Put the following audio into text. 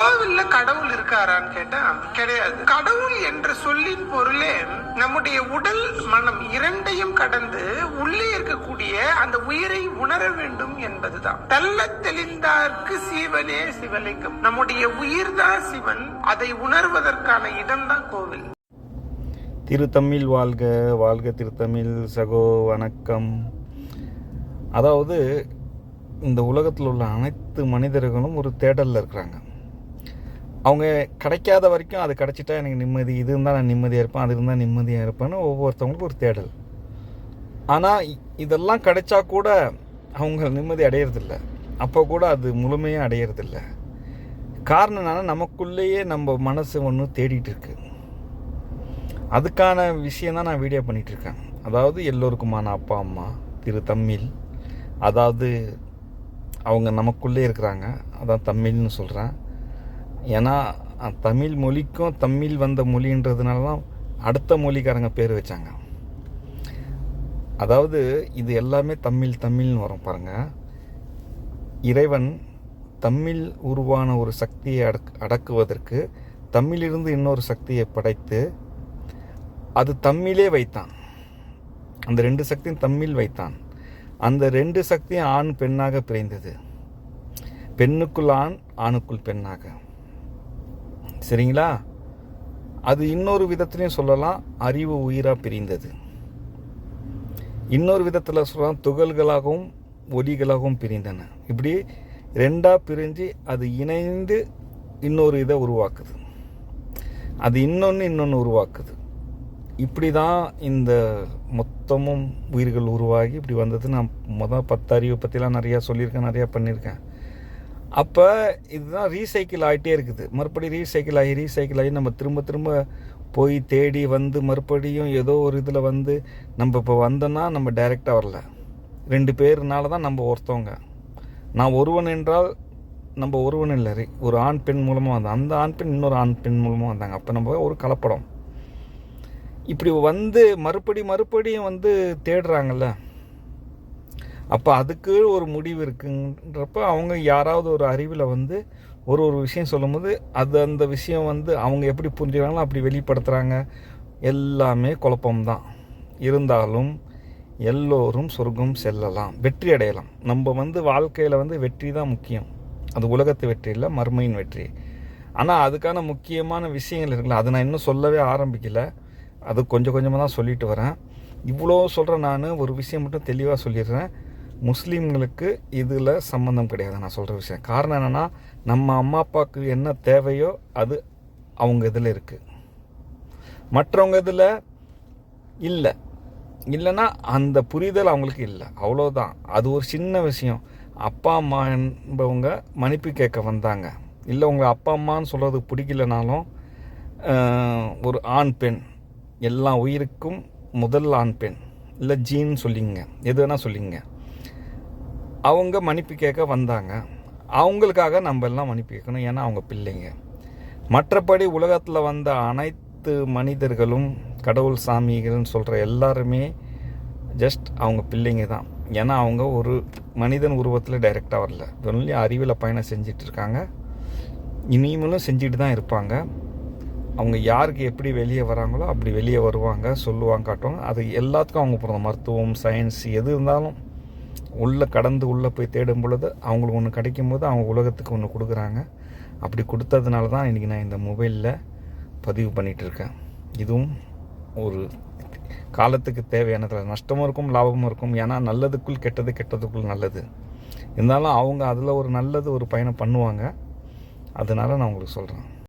கோவில்ல கடவுள் இருக்காரான்னு கேட்டா கிடையாது. கடவுள் என்ற சொல்லின் பொருளே நம்முடைய உடல் மனம் இரண்டையும் கடந்து உள்ளே இருக்கக்கூடிய அந்த உயிரை உணர வேண்டும் என்பதுதான். தள்ள தெளிந்தார்க்கு சிவனே சிவலிங்கம். நம்முடைய உயிர்தான் சிவன். அதை உணர்வதற்கான இடம்தான் கோவில். திருத்தமிழ் வாழ்க வாழ்க திருத்தமிழ் சகோ வணக்கம். அதாவது இந்த உலகத்தில் உள்ள அனைத்து மனிதர்களும் ஒரு தேடலில் இருக்கிறாங்க. அவங்க கிடைக்காத வரைக்கும் அது கிடைச்சிட்டா எனக்கு நிம்மதி இது இருந்தால் நான் நிம்மதியாக இருப்பேன் அது இருந்தால் நிம்மதியாக இருப்பேன்னு ஒவ்வொருத்தவங்களுக்கும் ஒரு தேடல். ஆனால் இதெல்லாம் கிடைச்சா கூட அவங்க நிம்மதி அடையிறதில்ல. அப்போ கூட அது முழுமையாக அடையிறதில்ல. காரணம் என்னென்னா நமக்குள்ளேயே நம்ம மனசு ஒன்று தேடிட்டு இருக்கு. அதுக்கான விஷயம் தான் நான் வீடியோ பண்ணிகிட்ருக்கேன் அதாவது எல்லோருக்குமான அப்பா அம்மா திரு தமிழ். அதாவது அவங்க நமக்குள்ளே இருக்கிறாங்க. அதான் தமிழ்னு சொல்கிறேன் ஏன்னா தமிழ் மொழிக்கும் தமிழ் வந்த மொழின்றதுனால தான் அடுத்த மொழிக்காரங்க பேர் வச்சாங்க. அதாவது இது எல்லாமே தமிழ் தமிழ்னு வரும் பாருங்கள் இறைவன் தமிழ் உருவான ஒரு சக்தியை அடக் அடக்குவதற்கு தமிழிலிருந்து இன்னொரு சக்தியை படைத்து அது தம்மிலே வைத்தான். அந்த ரெண்டு சக்தியும் தம்மில் வைத்தான். அந்த ரெண்டு சக்தியும் ஆண் பெண்ணாக பிரிந்தது. பெண்ணுக்குள் ஆண் ஆணுக்குள் பெண்ணாக. சரிங்களா? அது இன்னொரு விதத்துலையும் சொல்லலாம் அறிவு உயிராக பிரிந்தது. இன்னொரு விதத்தில் சொல்லலாம் துகள்களாகவும் ஒலிகளாகவும் பிரிந்தன. இப்படி ரெண்டாக பிரிஞ்சு அது இணைந்து இன்னொரு இதை உருவாக்குது. அது இன்னொன்று இன்னொன்று உருவாக்குது. இப்படி தான் இந்த மொத்தமும் உயிர்கள் உருவாகி இப்படி வந்தது. நான் மொதல் பத்து அறிவை பற்றிலாம் நிறையா சொல்லியிருக்கேன் நிறையா பண்ணியிருக்கேன். அப்போ இதுதான் ரீசைக்கிள் ஆகிட்டே இருக்குது. மறுபடி ரீசைக்கிள் ஆகி ரீசைக்கிள் ஆகி நம்ம திரும்ப திரும்ப போய் தேடி வந்து மறுபடியும் ஏதோ ஒரு இதில் வந்து நம்ம இப்போ வந்தோன்னா நம்ம டைரெக்டாக வரல. ரெண்டு பேர்னால தான் நம்ம ஒருத்தவங்க. நான் ஒருவன் என்றால் நம்ம ஒருவன் இல்லை. ஒரு ஆண் பெண் மூலமாக வந்தோம் அந்த ஆண் பெண் இன்னொரு ஆண் பெண் மூலமாக வந்தாங்க. அப்போ நம்ம ஒரு கலப்படம். இப்படி வந்து மறுபடி மறுபடியும் வந்து தேடுறாங்கல்ல? அப்போ அதுக்கு ஒரு முடிவு இருக்குன்றப்ப அவங்க யாராவது ஒரு அறிவில் வந்து ஒரு ஒரு விஷயம் சொல்லும்போது அது அந்த விஷயம் வந்து அவங்க எப்படி புரிஞ்சுக்கிறாங்களோ அப்படி வெளிப்படுத்துகிறாங்க எல்லாமே குழப்பம்தான். இருந்தாலும் எல்லோரும் சொர்க்கம் செல்லலாம். வெற்றி அடையலாம். நம்ம வந்து வாழ்க்கையில் வந்து வெற்றி தான் முக்கியம். அது உலகத்து வெற்றி இல்லை மர்மையின் வெற்றி. ஆனால் அதுக்கான முக்கியமான விஷயங்கள் இருக்குல்ல அதை நான் இன்னும் சொல்லவே ஆரம்பிக்கலை. அது கொஞ்சம் கொஞ்சமாக தான் சொல்லிட்டு வரேன். இவ்வளோ சொல்கிறேன் நான் ஒரு விஷயம் மட்டும் தெளிவாக சொல்லிடுறேன். முஸ்லீம்களுக்கு இதில் சம்மந்தம் கிடையாது நான் சொல்கிற விஷயம். காரணம் என்னென்னா நம்ம அம்மா அப்பாவுக்கு என்ன தேவையோ அது அவங்க இதில் இருக்குது மற்றவங்க இதில் இல்லை. இல்லைன்னா அந்த புரிதல் அவங்களுக்கு இல்லை. அவ்வளோதான் அது ஒரு சின்ன விஷயம். அப்பா அம்மா என்பவங்க மன்னிப்பு கேட்க வந்தாங்க. இல்லை உங்கள் அப்பா அம்மான்னு சொல்கிறது பிடிக்கலனாலும் ஒரு ஆண் பெண் எல்லா உயிருக்கும் முதல் ஆண் பெண். இல்லை ஜீன் சொல்லிங்க எது வேணால் சொல்லிங்க அவங்க மன்னிப்பு கேட்க வந்தாங்க. அவங்களுக்காக நம்ம எல்லாம் மன்னிப்பு கேட்கணும். ஏன்னா அவங்க பிள்ளைங்க. மற்றபடி உலகத்தில் வந்த அனைத்து மனிதர்களும் கடவுள் சாமிகள்னு சொல்கிற எல்லாருமே ஜஸ்ட் அவங்க பிள்ளைங்க தான். ஏன்னா அவங்க ஒரு மனிதன் உருவத்தில் டைரெக்டாக வரல. ஒன்லி அறிவில் பயணம் செஞ்சிட்டு இருக்காங்க. இனிமேலும் செஞ்சுட்டு தான் இருப்பாங்க. அவங்க யாருக்கு எப்படி வெளியே வராங்களோ அப்படி வெளியே வருவாங்க சொல்லுவாங்க காட்டுவாங்க. அது எல்லாத்துக்கும் அவங்க பிறந்த மருத்துவம் சயின்ஸ் எது இருந்தாலும் உள்ளே கடந்து உள்ளே போய் தேடும் பொழுது அவங்களுக்கு ஒன்று கிடைக்கும் போது அவங்க உலகத்துக்கு ஒன்று கொடுக்குறாங்க. அப்படி கொடுத்ததுனால தான் இன்றைக்கி நான் இந்த மொபைலில் பதிவு பண்ணிகிட்டு இருக்கேன். இதுவும் ஒரு காலத்துக்கு தேவையானதில். நஷ்டமும் இருக்கும் லாபமும் இருக்கும். ஏன்னா நல்லதுக்குள் கெட்டது கெட்டதுக்குள் நல்லது. இருந்தாலும் அவங்க அதில் ஒரு நல்லது ஒரு பயணம் பண்ணுவாங்க. அதனால நான் உங்களுக்கு சொல்கிறேன்